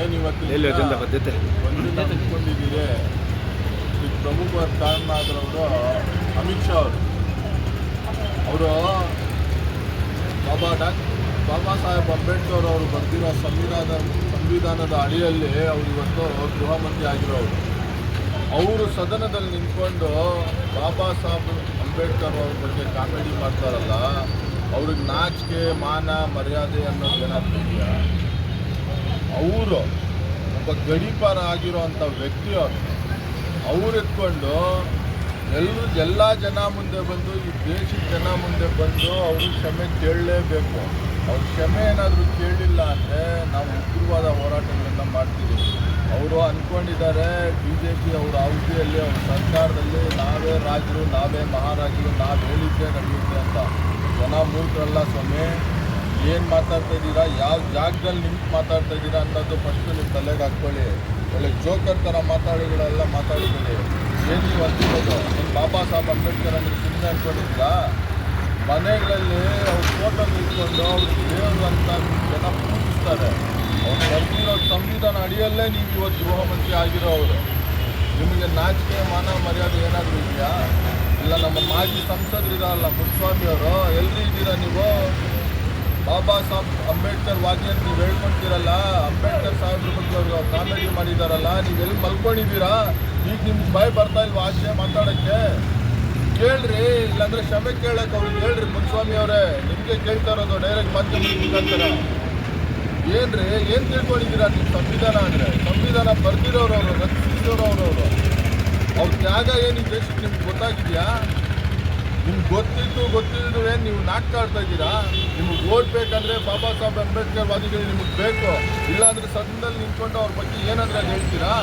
ಏನು ಇವತ್ತು ಎಲ್ಲಿ ಅಜೆಂಡ ಬದ್ಧತೆ? ಒಂದಿನ ಇಟ್ಕೊಂಡಿದ್ದೀರಿ. ಇದಕ್ಕೆ ಪ್ರಮುಖವಾದ ಕಾರಣ ಆದರವರು ಅಮಿತ್ ಶಾ ಅವರು. ಅವರು ಬಾಬಾ ಡಾಕ್ ಬಾಬಾ ಸಾಹೇಬ್ ಅಂಬೇಡ್ಕರ್ ಅವರು ಬರೆದಿರೋ ಸಂವಿಧಾನ ಸಂವಿಧಾನದ ಅಡಿಯಲ್ಲಿ ಅವರು ಇವತ್ತು ಗೃಹ ಮಂತ್ರಿ ಆಗಿರೋರು. ಅವರು ಸದನದಲ್ಲಿ ನಿಂತ್ಕೊಂಡು ಬಾಬಾ ಸಾಹೇಬ್ ಅಂಬೇಡ್ಕರ್ ಅವ್ರ ಬಗ್ಗೆ ಕಾಮಿಡಿ ಮಾಡ್ತಾರಲ್ಲ ಅವ್ರಿಗೆ ನಾಚಿಕೆ, ಮಾನ, ಮರ್ಯಾದೆ ಅನ್ನೋದು ಏನಾದ್ರು ಇದೆಯಾ? ಅವರು ಒಬ್ಬ ಗಡೀಪಾರ ಆಗಿರೋ ಅಂಥ ವ್ಯಕ್ತಿ ಅವರು ಅವ್ರು ಎತ್ಕೊಂಡು ಎಲ್ಲರೂ ಎಲ್ಲ ಜನ ಮುಂದೆ ಬಂದು, ಈ ದೇಶದ ಜನ ಮುಂದೆ ಬಂದು ಅವರು ಕ್ಷಮೆ ಕೇಳಲೇಬೇಕು. ಅವ್ರ ಕ್ಷಮೆ ಏನಾದರೂ ಕೇಳಿಲ್ಲ ಅಂದರೆ ನಾವು ಉಗ್ರವಾದ ಹೋರಾಟಗಳನ್ನು ಮಾಡ್ತೀವಿ ಅವರು ಅಂದ್ಕೊಂಡಿದ್ದಾರೆ ಬಿ ಜೆ ಪಿ ಅವ್ರ ಅವಧಿಯಲ್ಲಿ, ಅವ್ರ ಸರ್ಕಾರದಲ್ಲಿ ನಾವೇ ರಾಜರು, ನಾವೇ ಮಹಾರಾಜರು, ನಾವು ಹೇಳಿದ್ದೆ ನಡೆಯುತ್ತೆ ಅಂತ. ಜನ ಮೂರ್ಖರಲ್ಲ ಸ್ವಾಮಿ. ಏನು ಮಾತಾಡ್ತಾ ಇದ್ದೀರಾ? ಯಾವ ಜಾಗದಲ್ಲಿ ನಿಂತು ಮಾತಾಡ್ತಾ ಇದ್ದೀರಾ ಅನ್ನೋದು ಫಸ್ಟು ನಿಮ್ಮ ತಲೆಗೆ ಹಾಕ್ಕೊಳ್ಳಿ. ಒಳ್ಳೆ ಜೋಕರ್ ಥರ ಮಾತಾಡಿಗಳೆಲ್ಲ ಮಾತಾಡಿದ್ದೀರಿ ಏನು ನೀವು ಅಂತಿರೋದು? ನಿಮ್ಮ ಬಾಬಾ ಸಾಹೇಬ್ ಅಂಬೇಡ್ಕರ್ ಅಂದರೆ ಸುಮ್ಮನೆ ಅಂದ್ಕೊಂಡಿದ್ದೀರಾ? ಮನೆಗಳಲ್ಲಿ ಅವ್ರ ಫೋಟೋ ನಿಂತ್ಕೊಂಡು ಅವ್ರು ದೇವರು ಅಂತ ಜನ ಪೂಜಿಸ್ತಾರೆ ಅವ್ರು ಬರ್ತಿರೋ ಸಂವಿಧಾನ ಅಡಿಯಲ್ಲೇ ನೀವು ಇವತ್ತು ಗೃಹ ಮಂತ್ರಿ ಅವರು ನಿಮಗೆ ನಾಚಿಕೆ, ಮಾನ, ಮರ್ಯಾದೆ ಏನಾದರೂ ಇದೆಯಾ? ಇಲ್ಲ, ನಮ್ಮ ಮಾಜಿ ಸಂಸದರಿರಲ್ಲ ಮುನ್ಸ್ವಾಮಿ ಅವರು. ಎಲ್ರಿ ಇದ್ದೀರಾ ನೀವು? ಬಾಬಾ ಸಾಹೇಬ್ ಅಂಬೇಡ್ಕರ್ ವಾಕ್ಯ ನೀವು ಹೇಳ್ಕೊಂತೀರಲ್ಲ, ಅಂಬೇಡ್ಕರ್ ಸಾಹೇಬ್ರ ಬಗ್ಗೆ ಅವರು ಕಾಮೆಡಿ ಮಾಡಿದಾರಲ್ಲ, ನೀವು ಎಲ್ಲಿ ಮಲ್ಕೊಂಡಿದ್ದೀರಾ? ಈಗ ನಿಮ್ಗೆ ಭಯ ಬರ್ತಾ ಇಲ್ವಾ ಆಚೆ ಮಾತಾಡೋಕ್ಕೆ? ಕೇಳ್ರಿ, ಇಲ್ಲಾಂದ್ರೆ ಕ್ಷಮೆ ಕೇಳಕ್ಕೆ ಅವ್ರಿಗೆ ಹೇಳ್ರಿ ಮುನ್ಸ್ವಾಮಿ ಅವರೇ. ನಿಮಗೆ ಕೇಳ್ತಾ ಇರೋದು ಡೈರೆಕ್ಟ್ ಮತ್ತೆ ಮುಖಾಂತರ ಏನ್ರಿ, ಏನು ತಿಳ್ಕೊಂಡಿದ್ದೀರಾ ನಿಮ್ಮ ಸಂವಿಧಾನ ಅಂದರೆ. ಸಂವಿಧಾನ ಬರ್ದಿರೋರು ಅವರು ರಚಿಸಿರೋರು ಅವರು. ಅವ್ರ ತ್ಯಾಗ ಏನು ದೇಶಕ್ಕೆ ನಿಮ್ಗೆ ಗೊತ್ತಾಗಿದೆಯಾ? ನಿಮ್ಗೆ ಗೊತ್ತಿದ್ದು ಗೊತ್ತಿಲ್ಲದ್ರು ಏನು ನೀವು ನಾಟ್ಕಾಡ್ತಾ ಇದ್ದೀರಾ? ನಿಮ್ಗೆ ಓಟ್ ಬೇಕಂದ್ರೆ ಬಾಬಾ ಸಾಹೇಬ್ ಅಂಬೇಡ್ಕರ್ ವಾದಿಗಳು ನಿಮಗೆ ಬೇಕು. ಇಲ್ಲಾಂದ್ರೆ ಸದನದಲ್ಲಿ ನಿಂತ್ಕೊಂಡು ಅವ್ರ ಬಗ್ಗೆ ಏನಾದ್ರೂ ಅದು ಹೇಳ್ತೀರಾ?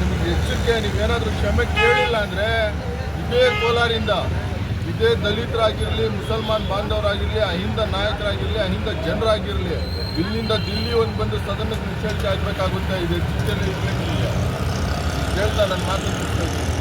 ನಿಮ್ಗೆ ಎಚ್ಚರಿಕೆ, ನೀವೇನಾದರೂ ಕ್ಷಮೆ ಕೇಳಿಲ್ಲ ಅಂದರೆ ಇದೇ ಕೋಲಾರಿಂದ, ಇದೇ ದಲಿತರಾಗಿರಲಿ, ಮುಸಲ್ಮಾನ್ ಬಾಂಧವರಾಗಿರಲಿ, ಅಹಿಂದ ನಾಯಕರಾಗಿರಲಿ, ಅಹಿಂದ ಜನರಾಗಿರಲಿ, ಇಲ್ಲಿಂದ ದಿಲ್ಲಿ ಒಂದು ಬಂದು ಸದನಕ್ಕೆ ನಿಷೇಧ ಆಗಬೇಕಾಗುತ್ತೆ, ಇದು ಎಚ್ಚರಿಕೆ না না মাছ